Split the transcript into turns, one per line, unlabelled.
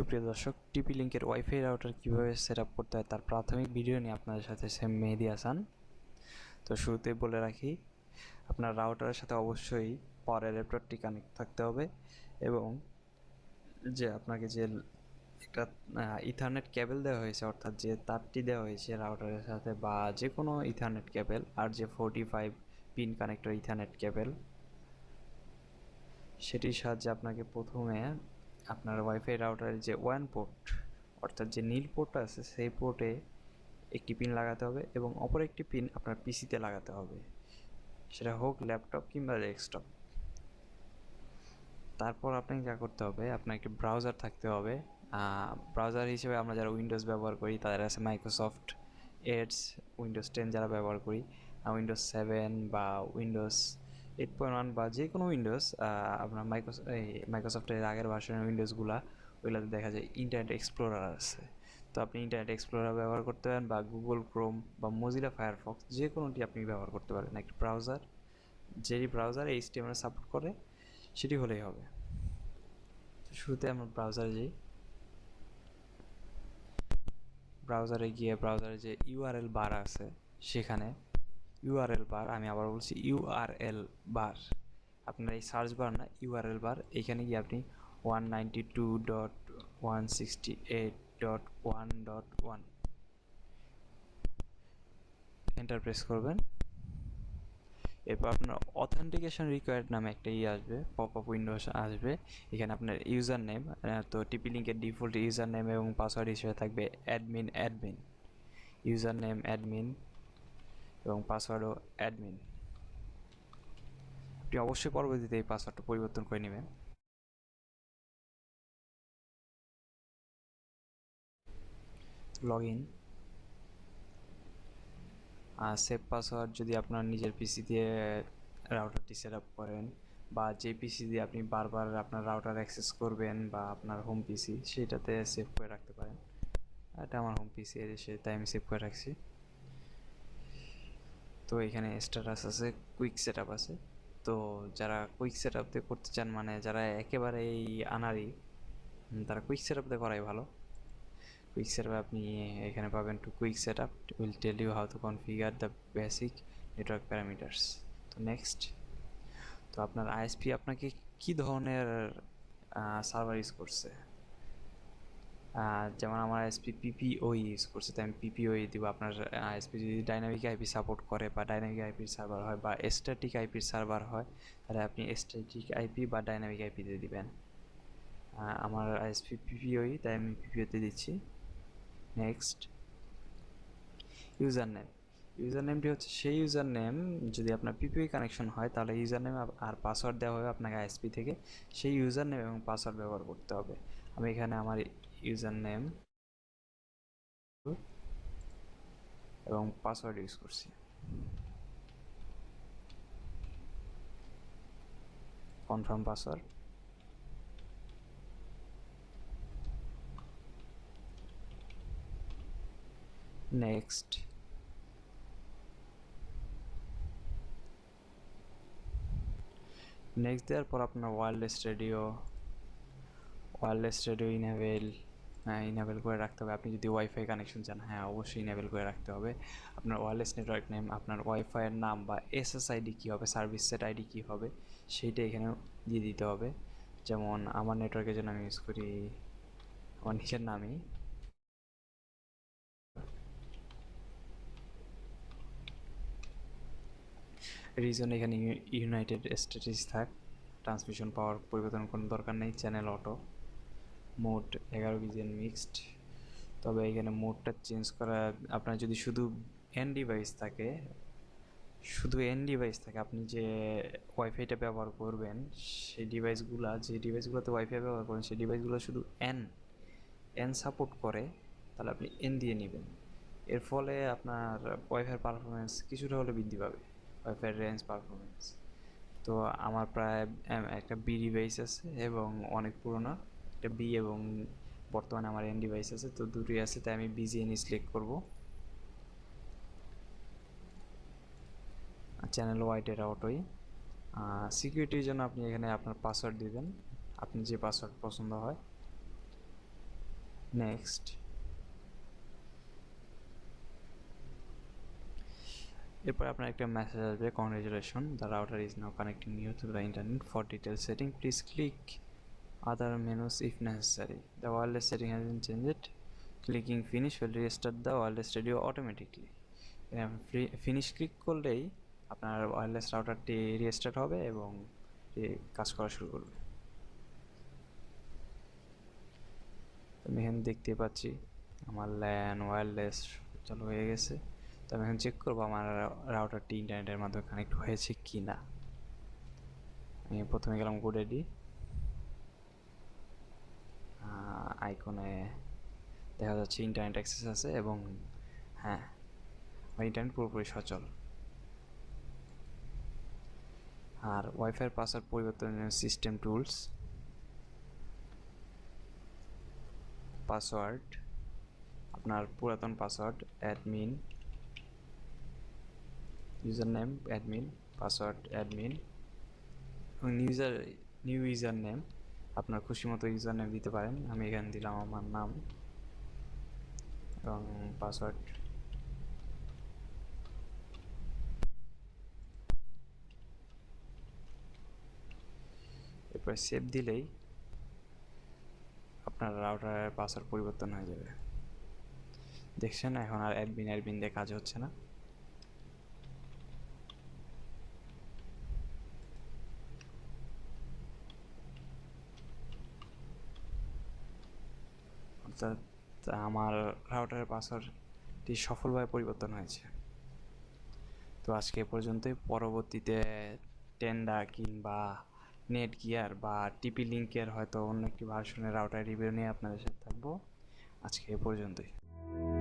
সুপ্রিয় দর্শক টিপি লিঙ্কের ওয়াইফাই রাউটার কীভাবে সেট আপ করতে হয় তার প্রাথমিক ভিডিও নিয়ে আপনাদের সাথে সেম মেহেদি আসান তো শুরুতেই বলে রাখি, আপনার রাউটারের সাথে অবশ্যই পাওয়ার অ্যাডাপ্টারটি কানেক্ট থাকতে হবে এবং যে আপনাকে যে একটা ইথারনেট কেবল দেওয়া হয়েছে, অর্থাৎ যে তারটি দেওয়া হয়েছে রাউটারের সাথে বা যে কোনো ইথারনেট কেবল আর যে forty five pin connector Ethernet cable সেটির সাহায্যে আপনাকে প্রথমে আপনার ওয়াইফাই রাউটারের যে ওয়ান পোর্ট অর্থাৎ যে নীল পোর্টটা আছে, সেই পোর্টে একটি পিন লাগাতে হবে এবং অপর একটি পিন আপনার পিসিতে লাগাতে হবে। সেটা হোক ল্যাপটপ কিংবা ডেস্কটপ তারপর আপনাকে যা করতে হবে আপনার একটি ব্রাউজার থাকতে হবে। ব্রাউজার হিসেবে আমরা যারা উইন্ডোজ ব্যবহার করি, তাদের আছে মাইক্রোসফট এডস উইন্ডোজ টেন যারা ব্যবহার করি উইন্ডোজ সেভেন বা উইন্ডোজ এইট পয়েন্ট ওয়ান বা যে কোনো উইন্ডোজ আপনার মাইক্রো এই মাইক্রোসফটের আগের ভার্সনের উইন্ডোজগুলো ওইগুলোতে দেখা যায় ইন্টারনেট এক্সপ্লোরার আছে। তো আপনি ইন্টারনেট এক্সপ্লোরার ব্যবহার করতে পারেন বা গুগল ক্রোম বা মজিলা ফায়ারফক্স যে কোনোটি আপনি ব্যবহার করতে পারেন। একটি ব্রাউজার যেই ব্রাউজার এইচটিএমএল সাপোর্ট করে, সেটি হলেই হবে। শুরুতে আমরা ব্রাউজারে যাই। ব্রাউজারে গিয়ে ব্রাউজারে যে ইউআরএল বার আছে, সেখানে ইউআরএল বার আমি আবার বলছি ইউআরএল বার আপনার এই সার্চ বার না ইউআরএল বার এখানে গিয়ে আপনি one ninety two dot one sixty eight dot one dot one enter press করবেন। এরপর আপনার অথেন্টিকেশন রিকোয়ার্ড নামে একটা ই আসবে পপ আপ উইন্ডো আসবে। এখানে আপনার ইউজার নেম তো টিপি লিঙ্কের ডিফল্ট ইউজার নেম এবং পাসওয়ার্ড হিসেবে থাকবে admin admin user name admin এবং পাসওয়ার্ডও অ্যাডমিন আপনি অবশ্যই পরবর্তীতে এই পাসওয়ার্ডটা পরিবর্তন করে নেবেন। লগ ইন আর সেভ পাসওয়ার্ড যদি আপনার নিজের পিসি দিয়ে রাউটারটি সেট আপ করেন বা যে পিসি দিয়ে আপনি বারবার আপনার রাউটার অ্যাক্সেস করবেন বা আপনার হোম পিসি সেটাতে সেভ করে রাখতে পারেন। এটা আমার হোম পিসি এসে তাই আমি সেভ করে রাখছি। তো এখানে স্ট্যাটাস আছে কুইক সেট আছে। তো যারা কুইক সেট আপ দিয়ে করতে চান মানে যারা একেবারে এই আনারি তারা কুইক সেট আপ দিয়ে করাই ভালো। কুইক সেট আপ আপনি এখানে পাবেন to quick set up will tell you how to configure the basic network parameters তো নেক্সট তো আপনার আইএসপি আপনাকে কি ধরনের সার্ভার ইউজ করছে? যেমন আমার এসপি পিপিও ইউজ করছে তাই আমি পিপিও দিব। আপনার এসপি যদি ডাইনামিক আইপি সাপোর্ট করে বা ডাইনামিক আইপির সার্ভার হয় বা স্ট্যাটিক আইপির সার্ভার হয়, তাহলে আপনি স্ট্যাটিক আইপি বা ডাইনামিক আইপিতে দেবেন। আমার এসপি পিপিওই তাই আমি পিপিওতে দিচ্ছি। নেক্সট ইউজার নেম ইউজার নেমটি হচ্ছে সেই ইউজার নেম যদি আপনার পিপিওই কানেকশন হয়, তাহলে ইউজার নেম আর পাসওয়ার্ড দেওয়া হবে আপনাকে আইএসপি থেকে। সেই ইউজার নেম এবং পাসওয়ার্ড ব্যবহার করতে হবে। আমি এখানে আমার ইউজার নেম এবং পাসওয়ার্ড ইউজ করছি। Confirm password. নেক্সট। নেক্সট দেওয়ার পর আপনার wireless radio wireless radio enable হ্যাঁ ইনেবেল করে রাখতে হবে। আপনি যদি ওয়াইফাই কানেকশন চান হ্যাঁ অবশ্যই ইনেবেল করে রাখতে হবে। আপনার ওয়্যারলেস নেটওয়ার্ক নেম আপনার ওয়াইফাইয়ের নাম বা এসএস আইডি কী হবে সার্ভিস সেট আইডি কী হবে সেইটা এখানে দিয়ে দিতে হবে। যেমন আমার নেটওয়ার্কের জন্য আমি ইউজ করি, আমার নিজের নামই। রিজন এখানে ইউনাইটেড স্টেটস থাক ট্রান্সমিশন পাওয়ার পরিবর্তন কোনো দরকার নেই চ্যানেল অটো মোড এগারো বিজিএন মিক্সড তবে এখানে মোডটা চেঞ্জ করা, আপনার যদি শুধু এন ডিভাইস থাকে, শুধু এন ডিভাইস থাকে, আপনি যে ওয়াইফাইটা ব্যবহার করবেন, সেই ডিভাইসগুলো যে ডিভাইসগুলোতে ওয়াইফাই ব্যবহার করেন, সেই ডিভাইসগুলো শুধু এন এন সাপোর্ট করে, তাহলে আপনি এন দিয়ে নেবেন। এর ফলে আপনার ওয়াইফাইয়ের পারফরমেন্স কিছুটা হলে বৃদ্ধি পাবে। ওয়াইফাই রেঞ্জ পারফরমেন্স তো আমার প্রায় একটা বি ডিভাইস আছে এবং অনেক পুরোনো। একটা বি এবং বর্তমানে আমার এন ডিভাইস আছে, তো দুটোই আছে, তাই আমি বিজিএন সিলেক্ট করব। চ্যানেল ওয়াইড এটা অটোই সিকিউরিটির জন্য আপনি এখানে আপনার পাসওয়ার্ড দিবেন। আপনি যে পাসওয়ার্ড পছন্দ হয়। নেক্সট এরপর আপনার একটা মেসেজ আসবে congratulation the router is now connecting you to the internet for detail setting please click other menus if necessary the wireless setting has been changed clicking finish will restart the wireless radio automatically finish click করলেই আপনার wireless রাউটারটি restart হবে এবং কাজ করা শুরু করবে। আমি এখানে দেখতে পাচ্ছি আমার ল্যান ওয়্যারলেস চালু হয়ে গেছে। তো আমি এখন চেক করব আমার রাউটারটি ইন্টারনেটের মাধ্যমে কানেক্ট হয়েছে কি না আমি প্রথমে গেলাম গুড গোডেডি আইকনে দেখা যাচ্ছে ইন্টারনেট অ্যাক্সেস আছে এবং হ্যাঁ আমার ইন্টারনেট পুরোপুরি সচল। আর ওয়াইফাইয়ের পাসওয়ার্ড পরিবর্তনের সিস্টেম টুলস পাসওয়ার্ড আপনার পুরাতন password admin user name admin password admin এবং ইউজার নিউ ইউজার নেম আপনার খুশি মতো ইউজার নেম দিতে পারেন। আমি এখানে দিলাম আমার নাম এবং পাসওয়ার্ড এরপর সেভ দিলেই আপনার রাউটারের পাসওয়ার্ড পরিবর্তন হয়ে যাবে। দেখছেন, এখন আর অ্যাডমিন অ্যাডমিন দিয়ে কাজ হচ্ছে না। আমার রাউটারের পাসওয়ার্ডটি সফলভাবে পরিবর্তন হয়েছে। তো আজকে পর্যন্তই। পরবর্তীতে টেন্ডার কিংবা নেট গিয়ার বা টিপি লিঙ্কের হয়তো অন্য একটি ভার্সনের রাউটার রিভিউ নিয়ে আপনাদের সাথে থাকব। আজকে এ পর্যন্তই।